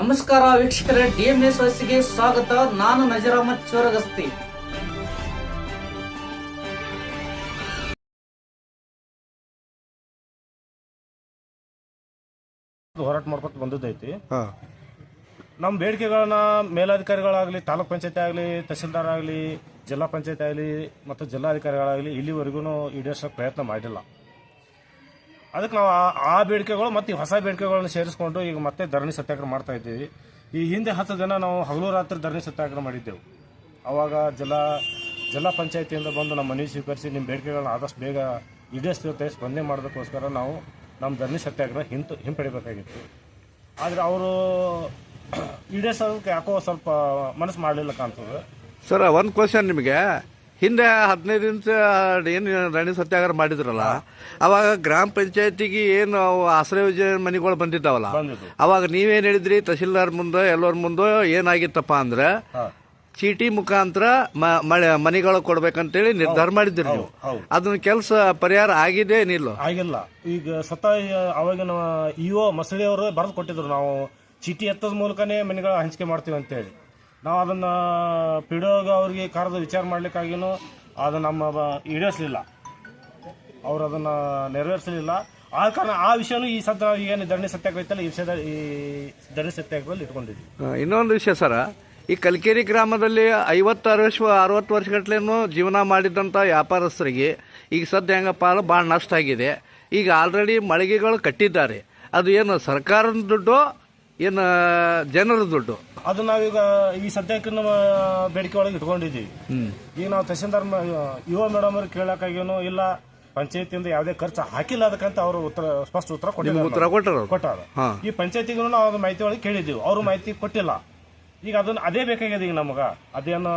ನಮಸ್ಕಾರ ವೀಕ್ಷಕರೇ ಡಿಎಂಎಸ್ ವಸಿಗೆ ಸ್ವಾಗತ. ನಾನು ನಜರಾಮತ್ ಚೋರಗಸ್ತಿ. ಹೋರಾಟ ಮಾಡ್ಕೊತ ಬಂದದ್ದೈತಿ. ಹಾಂ. ನಮ್ಮ ಬೇಡಿಕೆಗಳನ್ನ ಮೇಲಾಧಿಕಾರಿಗಳಾಗಲಿ ತಾಲೂಕ್ ಪಂಚಾಯತಿ ಆಗಲಿ ತಹಸೀಲ್ದಾರ್ ಆಗಲಿ ಜಿಲ್ಲಾ ಪಂಚಾಯತಿ ಆಗಲಿ ಮತ್ತು ಜಿಲ್ಲಾಧಿಕಾರಿಗಳಾಗಲಿ ಇಲ್ಲಿವರೆಗೂ ಈಡೇರಿಸೋಕೆ ಪ್ರಯತ್ನ ಮಾಡಿಲ್ಲ. ಅದಕ್ಕೆ ನಾವು ಆ- ಬೇಡಿಕೆಗಳು ಮತ್ತು ಹೊಸ ಬೇಡಿಕೆಗಳನ್ನು ಸೇರಿಸ್ಕೊಂಡು ಈಗ ಮತ್ತೆ ಧರಣಿ ಸತ್ಯಾಗ್ರಹ ಮಾಡ್ತಾ ಇದ್ದೀವಿ. ಈ ಹಿಂದೆ ಹತ್ತು ದಿನ ನಾವು ಹಗಲು ರಾತ್ರಿ ಧರಣಿ ಸತ್ಯಾಗ್ರಹ ಮಾಡಿದ್ದೆವು. ಅವಾಗ ಜಿಲ್ಲಾ ಜಿಲ್ಲಾ ಪಂಚಾಯತಿಯಿಂದ ಬಂದು ನಮ್ಮ ಮನವಿ ಸ್ವೀಕರಿಸಿ ನಿಮ್ಮ ಬೇಡಿಕೆಗಳನ್ನ ಆದಷ್ಟು ಬೇಗ ಈಡೇರಿಸ್ತೀವಿ ಸ್ಪಂದನೆ ಮಾಡೋದಕ್ಕೋಸ್ಕರ ನಾವು ನಮ್ಮ ಧರಣಿ ಸತ್ಯಾಗ್ರಹ ಹಿಂತು, ಹಿಂಪಡಿಬೇಕಾಗಿತ್ತು. ಆದರೆ ಅವರು ಈಡೇರಿಸೋದಕ್ಕೆ ಯಾಕೋ ಸ್ವಲ್ಪ ಮನಸ್ಸು ಮಾಡಲಿಲ್ಲ ಕಾಣ್ತದೆ. ಸರ್, ಒಂದು ಕ್ವಶನ್ ನಿಮಗೆ. ಹಿಂದೆ ಹದಿನೈದು ದಿವಸ ಏನು ರಣಿ ಸತ್ಯಾಗ್ರಹ ಮಾಡಿದ್ರಲ್ಲ ಅವಾಗ ಗ್ರಾಮ ಪಂಚಾಯತಿಗೆ ಏನು ಆಶ್ರಯ ಯೋಜನೆ ಮನೆಗಳು ಬಂದಿದ್ದಾವಲ್ಲ ಬಂದಿದ್ದು. ಅವಾಗ ನೀವೇನು ಹೇಳಿದ್ರಿ ತಹಶೀಲ್ದಾರ್ ಮುಂದೆ ಎಲ್ಲರ ಮುಂದೆ ಏನಾಗಿತ್ತಪ್ಪ ಅಂದ್ರೆ ಚೀಟಿ ಮುಖಾಂತರ ಮಳೆ ಮನೆಗಳು ಕೊಡ್ಬೇಕಂತೇಳಿ ನಿರ್ಧಾರ ಮಾಡಿದ್ರಿ ನೀವು. ಅದನ್ನ ಕೆಲಸ ಪರಿಹಾರ ಆಗಿದೆ ಏನಿಲ್ಲ? ಆಗಿಲ್ಲ. ಈಗ ಸತ ಅವಾಗಿನ ಇ ಒ ಮಸಳಿ ಅವರು ಬರೆದು ಕೊಟ್ಟಿದ್ರು ನಾವು ಚೀಟಿ ಎತ್ತದ ಮೂಲಕನೇ ಮನೆಗಳ ಹಂಚಿಕೆ ಮಾಡ್ತೀವಿ ಅಂತೇಳಿ ನಾವು ಅದನ್ನು ಪಿಡಿಯೋಗ ಅವ್ರಿಗೆ ಕರೆದು ವಿಚಾರ ಮಾಡಲಿಕ್ಕಾಗಿನೂ ಅದು ನಮ್ಮ ಈಡೇರಿಸಲಿಲ್ಲ. ಅವರು ಅದನ್ನು ನೆರವೇರಿಸಲಿಲ್ಲ. ಆ ಕಾರಣ ಆ ವಿಷಯನೂ ಈ ಸದ್ಯ ಏನು ಧರಣಿ ಸತ್ಯಾಗ್ರಹದಲ್ಲಿ ಈ ವಿಷಯದ ಈ ಧರಣಿ ಸತ್ಯಾಗ್ರಹದಲ್ಲಿ ಇಟ್ಕೊಂಡಿದ್ವಿ. ಇನ್ನೊಂದು ವಿಷಯ ಸರ, ಈ ಕಲ್ಕೇರಿ ಗ್ರಾಮದಲ್ಲಿ ಐವತ್ತು ವರ್ಷ, ಅರವತ್ತು ವರ್ಷಗಟ್ಲೆನೂ ಜೀವನ ಮಾಡಿದಂಥ ವ್ಯಾಪಾರಸ್ಥರಿಗೆ ಈಗ ಸದ್ಯ ಹೆಂಗಪ್ಪ ಅಂದ್ರೆ ಭಾಳ ನಷ್ಟ ಆಗಿದೆ. ಈಗ ಆಲ್ರೆಡಿ ಮಳಿಗೆಗಳು ಕಟ್ಟಿದ್ದಾರೆ. ಅದು ಏನು ಸರ್ಕಾರದ ದುಡ್ಡು ಏನು ಜನರ ದುಡ್ಡು? ಅದು ನಾವೀಗ ಈ ಸದ್ಯಕ್ಕೆ ನಮ್ಮ ಬೇಡಿಕೆ ಒಳಗೆ ಇಟ್ಕೊಂಡಿದ್ದೀವಿ. ಈಗ ನಾವು ತಹಸೀಲ್ದಾರ್ ಯುವ ಮೇಡಮ್ ಅವ್ರಿಗೆ ಕೇಳಕ್ಕಾಗೇನು ಇಲ್ಲ ಪಂಚಾಯತಿಯಿಂದ ಯಾವುದೇ ಖರ್ಚು ಹಾಕಿಲ್ಲ ಅದಕ್ಕಂತ ಅವರು ಉತ್ತರ ಸ್ಪಷ್ಟ ಉತ್ತರ ಕೊಟ್ಟಿದ್ದಾರೆ ಉತ್ತರ ಕೊಟ್ಟರು ಕೊಟ್ಟಾರ ಈ ಪಂಚಾಯತಿಗೂ ನಾವು ಅದು ಮಾಹಿತಿ ಒಳಗೆ ಕೇಳಿದ್ದೀವಿ. ಅವರು ಮಾಹಿತಿ ಕೊಟ್ಟಿಲ್ಲ. ಈಗ ಅದನ್ನ ಅದೇ ಬೇಕಾಗಿದೆ ಈಗ ನಮಗ. ಅದೇನು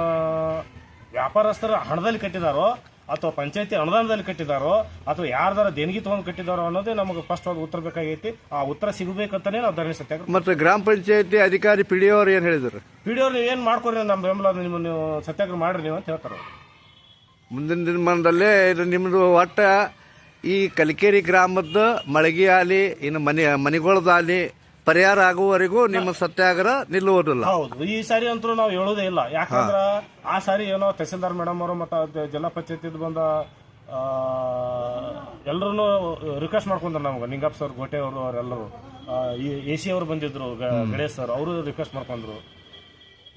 ವ್ಯಾಪಾರಸ್ಥರ ಹಣದಲ್ಲಿ ಕಟ್ಟಿದಾರೋ ಅಥವಾ ಪಂಚಾಯತಿ ಅನುದಾನದಲ್ಲಿ ಕಟ್ಟಿದಾರೋ ಅಥವಾ ಯಾರ್ದಾರ ದೇಣಿಗೆ ತಗೊಂಡು ಕಟ್ಟಿದಾರೋ ಅನ್ನೋದೇ ನಮಗೆ ಫಸ್ಟ್ ಒಂದು ಉತ್ತರ ಬೇಕಾಗೈತಿ. ಆ ಉತ್ತರ ಸಿಗಬೇಕಂತಾನೆ ನಾವು ಧರಣಿ ಸತ್ಯಾಗ್ರಹ ಮತ್ತೆ ಗ್ರಾಮ ಪಂಚಾಯತಿ ಅಧಿಕಾರಿ ಪಿ ಡಿ ಅವ್ರು ಏನು ಹೇಳಿದ್ರು? ಡಿ ನೀವು ಏನು ಮಾಡ್ಕೊರಿ ನಮ್ಮ ಬೆಂಬಲ ನಿಮ್ಮ ನೀವು ಸತ್ಯಾಗ್ರಹ ಮಾಡ್ರಿ ನೀವು ಅಂತ ಹೇಳ್ತಾರೆ ಮುಂದಿನ ದಿನಮಾನದಲ್ಲೇ ಇದು ನಿಮ್ಮದು ಒಟ್ಟ ಈ ಕಲಿಕೇರಿ ಗ್ರಾಮದ ಮಳಿಗೆ ಆಲಿ ಇನ್ನು ಮನೆ ಮನೆಗಳದಾಲಿ ಪರಿಹಾರ ಆಗುವವರೆಗೂ ನಿಮ್ಮ ಸತ್ಯಾಗ್ರಹ ನಿಲ್ಲುವುದಿಲ್ಲ. ಹೌದು ಈ ಸಾರಿ ಅಂತೂ ನಾವು ಹೇಳೋದೇ ಇಲ್ಲ. ಯಾಕಂದ್ರ ಆ ಸಾರಿ ಏನೋ ತಹಸೀಲ್ದಾರ್ ಮೇಡಮ್ ಅವರು ಮತ್ತೆ ಜಿಲ್ಲಾ ಪಂಚಾಯತ್ ಬಂದ ಎಲ್ಲರೂ ರಿಕ್ವೆಸ್ಟ್ ಮಾಡ್ಕೊಂಡ್ರು ನಮ್ಗೆ ನಿಂಗಪ್ಪ ಸರ್ ಗೋಟೆ ಅವರು ಅವರೆಲ್ಲರೂ ಎ ಸಿ ಅವರು ಬಂದಿದ್ರು ಗಣೇಶ್ ಸರ್ ಅವರು ರಿಕ್ವೆಸ್ಟ್ ಮಾಡ್ಕೊಂಡ್ರು.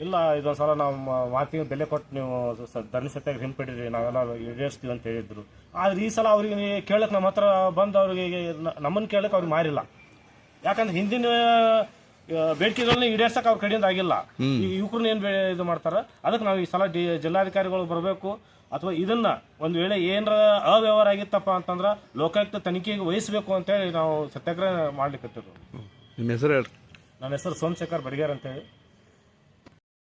ಇಲ್ಲ ಇದೊಂದು ಸಲ ನಾವು ಮಾತಿಗೆ ಬೆಲೆ ಕೊಟ್ಟು ನೀವು ಧರಣಿ ಸತ್ಯಾಗ ಹಿಂಪಡಿರಿ ನಾವೆಲ್ಲ ಈಡೇರಿಸ್ತೀವಿ ಅಂತ ಹೇಳಿದ್ರು. ಆದ್ರೆ ಈ ಸಲ ಅವ್ರಿಗೆ ಕೇಳಕ್ ನಮ್ಮ ಹತ್ರ ಬಂದು ಅವ್ರಿಗೆ ನಮ್ಮನ್ನು ಕೇಳಕ್ ಅವ್ರಿಗೆ ಮಾರಿಲ್ಲ. ಯಾಕಂದ್ರೆ ಹಿಂದಿನ ಬೇಡಿಕೆಗಳನ್ನ ಈಡೇರ್ಸಕ್ ಅವ್ರ ಕಡೆಯಿಂದ ಆಗಿಲ್ಲ. ಈ ಯುವಕರನ್ನ ಏನ್ ಇದು ಮಾಡ್ತಾರ? ಅದಕ್ಕೆ ನಾವು ಈ ಸಲ ಡಿ ಜಿಲ್ಲಾಧಿಕಾರಿಗಳು ಬರಬೇಕು ಅಥವಾ ಇದನ್ನ ಒಂದು ವೇಳೆ ಏನರ ಅವ್ಯವಹಾರ ಆಗಿತ್ತಪ್ಪ ಅಂತಂದ್ರ ಲೋಕಾಯುಕ್ತ ತನಿಖೆಗೆ ವಹಿಸಬೇಕು ಅಂತೇಳಿ ನಾವು ಸತ್ಯಾಗ್ರಹ ಮಾಡ್ಲಿಕ್ಕೆ ನಿಮ್ಮ ಹೆಸರು ಹೇಳ್ರಿ. ನನ್ನ ಹೆಸರು ಸೋಮಶೇಖರ್ ಬಡಿಗೇರ್ ಅಂತೇಳಿ.